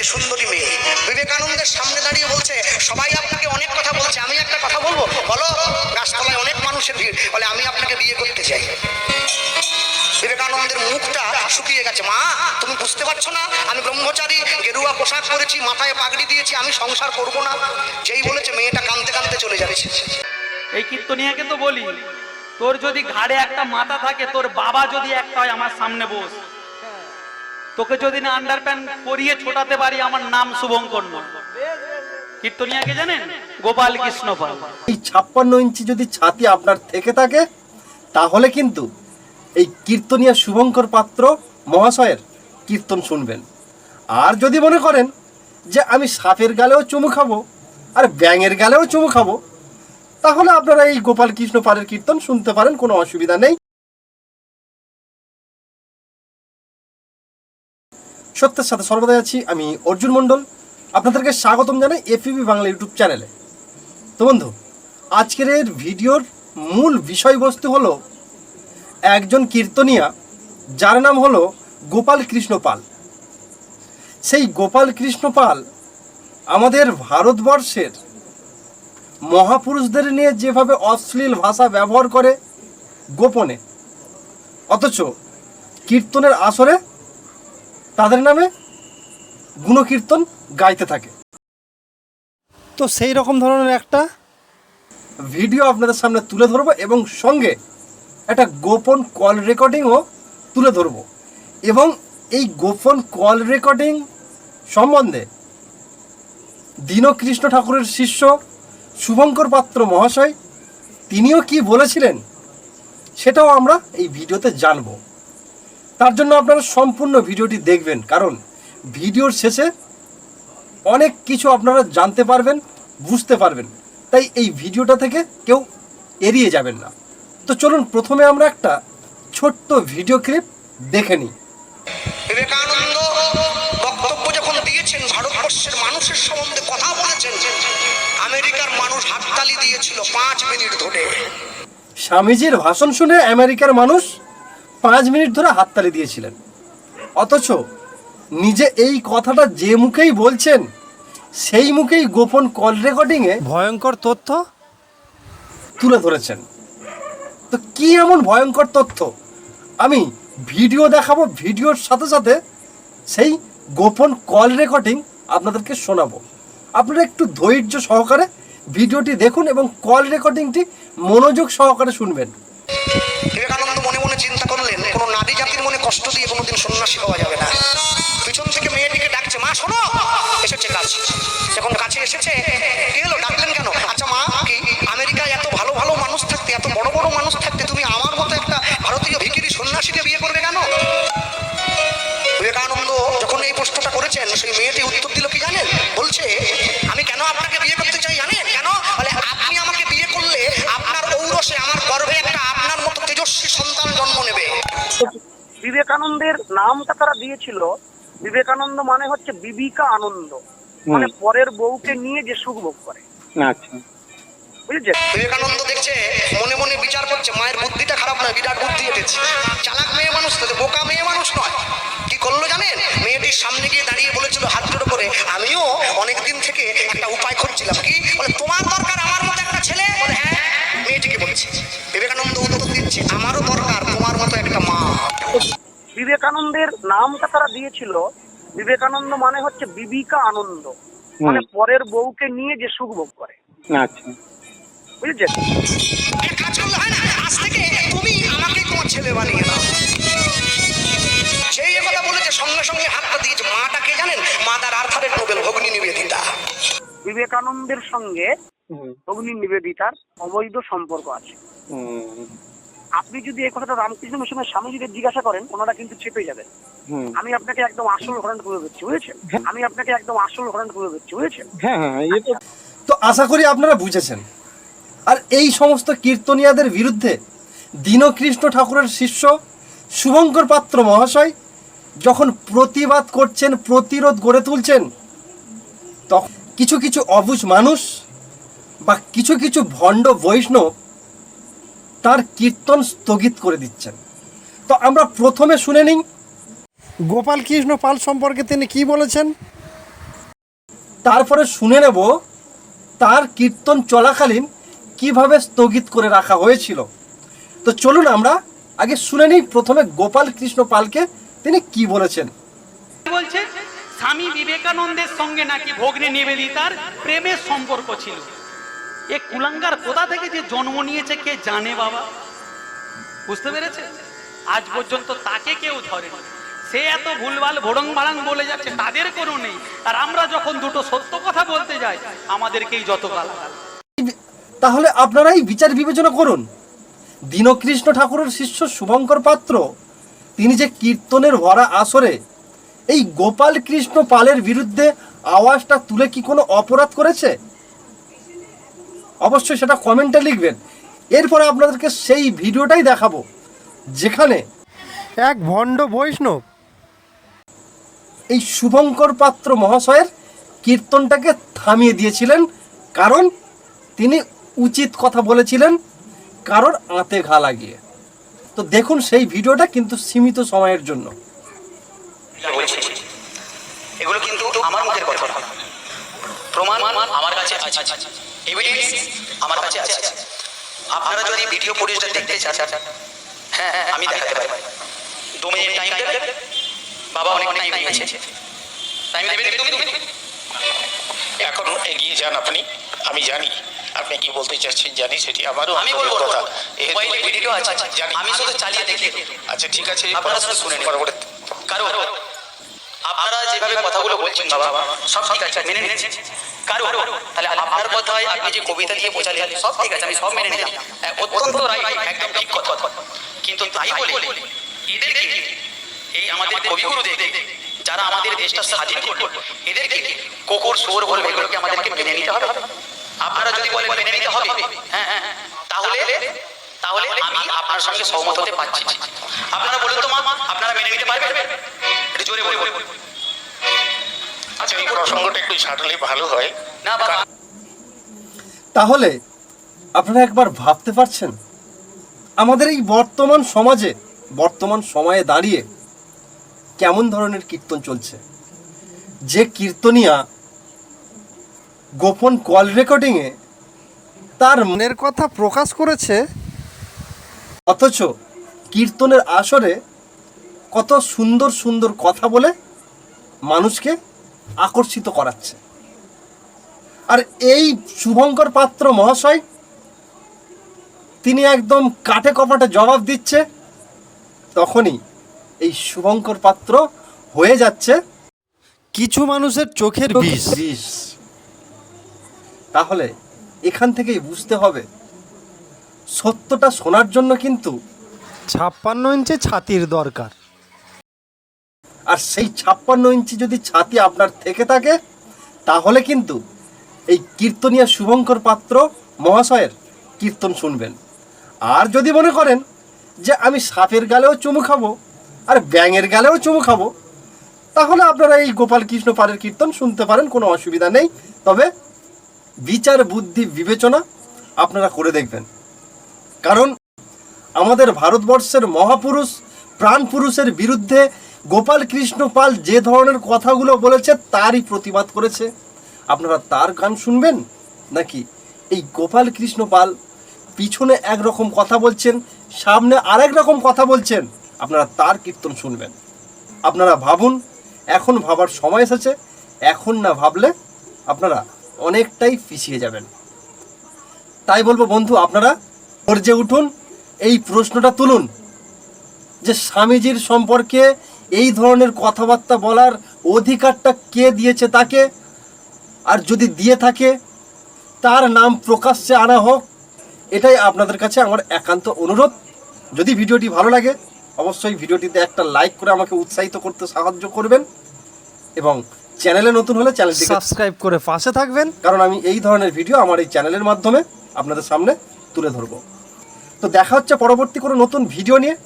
এসেছে সুন্দরী মেয়ে। বিবেকানন্দের সামনে দাঁড়িয়ে বলছে, সবাই আপনাকে অনেক কথা বলছে। আমি একটা কথা বলব? বলো গাছতলায় অনেক মানুষের ভিড়। বলে, আমি আপনাকে বিয়ে করতে চাই। বিবেকানন্দের মুখটা শুকিয়ে গেছে। মা, তুমি বুঝতে পারছ না? আমি ব্রহ্মচারী, গেরুয়া পোশাক পরেছি, মাথায় পাগড়ি দিয়েছি, আমি সংসার করব না। যেই বলেছে, মেয়েটা কাঁদতে কাঁদতে চলে যাচ্ছে এই কীর্তনিয়াকে তো বলি, তোর যদি ঘাড়ে একটা মাথা থাকে, তোর বাবা যদি একটা হয় আমার সামনে বস। তোকে যদি না আন্ডার প্যান্ট পরিয়ে ছোটাতে পারি, আমার নাম শুভঙ্কর নয় জানেন? গোপাল কৃষ্ণ পাল এই ছাপ্পান্ন ইঞ্চি যদি ছাতি আপনার থেকে থাকে, তাহলে কিন্তু এই কীর্তনিয়া শুভঙ্কর পাত্র মহাশয়ের কীর্তন শুনবেন। আর যদি মনে করেন যে আমি সাপের গালেও চুমু খাব, আর ব্যাঙের গালেও চুমু খাব, তাহলে আপনারা এই গোপাল কৃষ্ণ পালের কীর্তন শুনতে পারেন, কোনো অসুবিধা নেই। সত্যের সাথে সর্বদাই আছি, আমি অর্জুন মণ্ডল। আপনাদেরকে স্বাগতম জানাই এফিবি বাংলা ইউটিউব চ্যানেলে। তো বন্ধু, আজকের এর ভিডিওর মূল বিষয়বস্তু হলো একজন কীর্তনিয়া, যার নাম হলো গোপাল কৃষ্ণ পাল। সেই গোপাল কৃষ্ণ পাল আমাদের ভারতবর্ষের মহাপুরুষদের নিয়ে যেভাবে অশ্লীল ভাষা ব্যবহার করে গোপনে, অথচ কীর্তনের আসরে তাদের নামে গুণকীর্তন গাইতে থাকে। তো সেই রকম ধরনের একটা ভিডিও আপনাদের সামনে তুলে ধরবো এবং সঙ্গে একটা গোপন কল রেকর্ডিংও তুলে ধরবো। এবং এই গোপন কল রেকর্ডিং সম্বন্ধে দীনকৃষ্ণ ঠাকুরের শিষ্য শুভঙ্কর পাত্র মহাশয়, তিনিও কি বলেছিলেন, সেটাও আমরা এই ভিডিওতে জানব। তার জন্য আপনারা সম্পূর্ণ ভিডিওটি দেখবেন কারণ ভিডিওর শেষে অনেক কিছু আপনারা জানতে পারবেন বুঝতে পারবেন। তাই এই ভিডিওটা থেকে কেউ এড়িয়ে যাবেন না। তো চলুন প্রথমে আমরা একটা ছোট্ট ভিডিও ক্লিপ দেখে নিই। বিবেকানন্দ বক্তব্য যখন দিয়েছেন ভারতবর্ষের মানুষের সম্বন্ধে কথা বলেছেন আমেরিকার মানুষ হাততালি দিয়েছিল পাঁচ মিনিট ধরে। স্বামীজির ভাষণ শুনে আমেরিকার মানুষ পাঁচ মিনিট ধরে হাততালি দিয়েছিলেন। অথচ নিজে এই কথাটা যে মুখেই বলছেন সেই মুখেই গোপন কল রেকর্ডিংয়ে ভয়ঙ্কর তথ্য? তুলে ধরেছেন। তো কি এমন ভয়ঙ্কর তথ্য? আমি ভিডিও দেখাবো ভিডিওর সাথে সাথে সেই গোপন কল রেকর্ডিং আপনাদেরকে শোনাবো। আপনারা একটু ধৈর্য সহকারে ভিডিওটি দেখুন এবং কল রেকর্ডিংটি মনোযোগ সহকারে শুনবেন। করলেন কোনো নারী জাতির মনে কষ্ট দিয়ে কোনোদিন সন্ন্যাসী হওয়া যাবে না। পিছন থেকে মেয়েটিকে ডাকছে, মা, শোনো! এসেছে কাছে। এখন কাছে এসেছে বিবেকানন্দের নামটা তারা দিয়েছিল বিবেকানন্দ মানে হচ্ছে বিবিকা আনন্দ। মানে পরের বউকে নিয়ে যে সুখ ভোগ করে। আচ্ছা। বুঝেছেন? বিবেকানন্দ দেখছে মনে মনে বিচার করছে মায়ের বুদ্ধিটা খারাপ নয় বিরাট বুদ্ধি এটেছে। চালাক মেয়ে মানুষ তো বোকা মেয়ে মানুষ নয়। কি করল জানেন? মেয়েটির সামনে গিয়ে দাঁড়িয়ে বলেছিল হাত জোড়ো করে আমিও অনেকদিন থেকে একটা উপায় খুঁজছিলাম কি বলে তোমার দরকার আমার মতো একটা ছেলে বলে হ্যাঁ মেয়েটিকে বলেছে বিবেকানন্দ উত্তর দিচ্ছে আমারও দরকার তোমার মতো একটা মা বিবেকানন্দের নামটা তারা দিয়েছিল। বিবেকানন্দ মানে হচ্ছে বিবিকা আনন্দ। মানে পরের বউকে নিয়ে যে সুখ ভোগ করে। আচ্ছা। বুঝেছেন? এক কাজ করলে হয় না? আজ থেকে তুমি আমাকে তোমার ছেলে বানিয়ে দাও। সেই কথা বলেছে সঙ্গে সঙ্গে হাতটা দিয়েছে মাটা কে জানেন মা তার আর্থারের নোবেল ভগ্নী নিবেদিতা। বিবেকানন্দের সঙ্গে অগ্নি নিবেদিতার অবৈধ সম্পর্ক আছে। আপনি যদি এই কথাটা রামকৃষ্ণ মিশনের স্বামীজিদের জিজ্ঞাসা করেন ওনারা কিন্তু চেপে যাবেন আমি আপনাকে একদম আসল ঘটনা তুলে দিচ্ছি বুঝেছেন? আমি আপনাকে একদম আসল ঘটনা তুলে দিচ্ছি বুঝেছেন? হ্যাঁ হ্যাঁ তো আশা করি আপনারা বুঝেছেন। আর এই সমস্ত কীর্তনিয়াদের বিরুদ্ধে দীনকৃষ্ণ ঠাকুরের শিষ্য শুভঙ্কর পাত্র মহাশয় যখন প্রতিবাদ করছেন প্রতিরোধ গড়ে তুলছেন তখন কিছু কিছু অবুঝ মানুষ বা কিছু কিছু ভণ্ড বৈষ্ণব তার কীর্তন স্থগিত করে দিচ্ছেন। তো আমরা প্রথমে শুনে নিই। গোপাল কৃষ্ণ পাল সম্পর্কে তিনি কি বলেছেন? তারপরে শুনে নেব তার কীর্তন চলাকালীন কীভাবে স্থগিত করে রাখা হয়েছিল। তো চলুন আমরা আগে শুনে নিই প্রথমে গোপাল কৃষ্ণ পালকে তিনি কি বলেছেন। বলছে স্বামী বিবেকানন্দের সঙ্গে নাকি ভগ্নী নিবেদিতার প্রেমের সম্পর্ক ছিল। এ কুলাঙ্গার কোথা থেকে যে জন্ম নিয়েছে কে জানে বাবা? বুঝতে পেরেছে? আজ পর্যন্ত তাকে কেউ ধরেনি। সে এত ভুলভাল ভোড়ং ভাড়াং বলে যাচ্ছে, তাদের কোনো নেই। আর আমরা যখন দুটো সত্য কথা বলতে যাই, আমাদেরকেই যত তাহলে আপনারাই বিচার বিবেচনা করুন। দীনকৃষ্ণ ঠাকুরের শিষ্য শুভঙ্কর পাত্র, তিনি যে কীর্তনের ভরা আসরে, এই গোপাল কৃষ্ণ পালের বিরুদ্ধে আওয়াজটা তুলে কি কোনো অপরাধ করেছে? অবশ্যই সেটা কমেন্টে লিখবেন। এরপরে আপনাদেরকে সেই ভিডিওটাই দেখাবো, যেখানে এক ভণ্ড বৈষ্ণব এই শুভঙ্কর পাত্র মহাশয়ের কীর্তনটাকে থামিয়ে দিয়েছিলেন, কারণ তিনি উচিত কথা বলেছিলেন কারোর আঁতে ঘা লাগিয়ে। তো দেখুন সেই ভিডিওটা কিন্তু সীমিত সময়ের জন্য। এগুলো কিন্তু আমার মুখের কথা। প্রমাণ আমার কাছে এভিডেন্স আমার কাছে আছে। আপনারা যদি ভিডিও ফুটেজটা দেখতে চান হ্যাঁ হ্যাঁ আমি দেখাতে পারি। দু মিনিট টাইম দেবেন বাবা অনেক টাইম নিয়েছে। টাইম দেবেন তুমি তুমি এখন এগিয়ে যান আপনি। আমি জানি আপনি কি বলতে চাচ্ছেন জানি সেটি আমারও আমি বলব কথা। ভিডিও আছে। জানি। আমি শুধু চালিয়ে দেখি। আচ্ছা ঠিক আছে আপনারা শুধু শুনে। পরবর্তী কারও আপনারা যেভাবে কথাগুলো বলছেন বাবা সব ঠিক আছে। মেনে নিচ্ছি হ্যাঁ, বলে যারা আমাদের দেশটা স্বাধীন এদেরকে কুকুর সোর বলবে এগুলোকে আমাদেরকে মেনে নিতে হবে। আপনারা যদি বলেন মেনে নিতে হবে হ্যাঁ তাহলে তাহলে আমি আপনার সঙ্গে সহমত হতে পারছি। আপনারা বলুন তো মা আপনারা মেনে নিতে পারবেন? জোরে বলুন। আচ্ছা এই প্রসঙ্গটা একটু ছাড়লে ভালো হয়। না বাবা। তাহলে আপনারা একবার ভাবতে পারছেন? আমাদের এই বর্তমান সমাজে বর্তমান সময়ে দাঁড়িয়ে কেমন ধরনের কীর্তন চলছে? যে কীর্তনিয়া গোপন কল রেকর্ডিংয়ে তার মনের কথা প্রকাশ করেছে অথচ কীর্তনের আসরে কত সুন্দর সুন্দর কথা বলে মানুষকে আকর্ষিত করাচ্ছে। আর এই শুভঙ্কর পাত্র মহাশয় তিনি একদম কাটে কপাটে জবাব দিচ্ছে তখনই এই শুভঙ্কর পাত্র হয়ে যাচ্ছে কিছু মানুষের চোখের বিষ। বিষ। তাহলে এখান থেকেই বুঝতে হবে সত্যটা শোনার জন্য কিন্তু ছাপ্পান্ন ইঞ্চি ছাতির দরকার। আর সেই ছাপ্পান্ন ইঞ্চি যদি ছাতি আপনার থেকে থাকে, তাহলে কিন্তু এই কীর্তনিয়া শুভঙ্কর পাত্র মহাশয়ের কীর্তন শুনবেন। আর যদি মনে করেন যে আমি সাপের গালেও চুমু খাব আর ব্যাঙের গালেও চুমু খাব, তাহলে আপনারা এই গোপাল কৃষ্ণ পালের কীর্তন শুনতে পারেন, কোনো অসুবিধা নেই। তবে বিচার, বুদ্ধি, বিবেচনা আপনারা করে দেখবেন। কারণ আমাদের ভারতবর্ষের মহাপুরুষ প্রাণ পুরুষের বিরুদ্ধে গোপাল কৃষ্ণ পাল যে ধরনের কথাগুলো বলেছে, তারই প্রতিবাদ করেছে। আপনারা তার গান শুনবেন? নাকি এই গোপাল কৃষ্ণ পাল পিছনে একরকম কথা বলছেন, সামনে আরেক রকম কথা বলছেন, আপনারা তার কীর্তন শুনবেন। আপনারা ভাবুন, এখন ভাবার সময় এসেছে, এখন না ভাবলে আপনারা অনেকটাই পিছিয়ে যাবেন। তাই বলব বন্ধু, আপনারা গর্জে উঠুন, এই প্রশ্নটা তুলুন, যে স্বামীজির সম্পর্কে এই ধরনের কথাবার্তা বলার অধিকারটা কে দিয়েছে তাকে? আর যদি দিয়ে থাকে তার নাম প্রকাশ্যে আনা হোক এটাই আপনাদের কাছে আমার একান্ত অনুরোধ। যদি ভিডিওটি ভালো লাগে অবশ্যই ভিডিওটিতে একটা লাইক করে আমাকে উৎসাহিত করতে সাহায্য করবেন। এবং চ্যানেলে নতুন হলে চ্যানেলটিকে সাবস্ক্রাইব করে পাশে থাকবেন। কারণ আমি এই ধরনের ভিডিও আমার এই চ্যানেলের মাধ্যমে আপনাদের সামনে তুলে ধরবো। তো দেখা হচ্ছে পরবর্তী কোনো নতুন ভিডিও নিয়ে।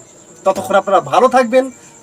ততক্ষণ আপনারা ভালো থাকবেন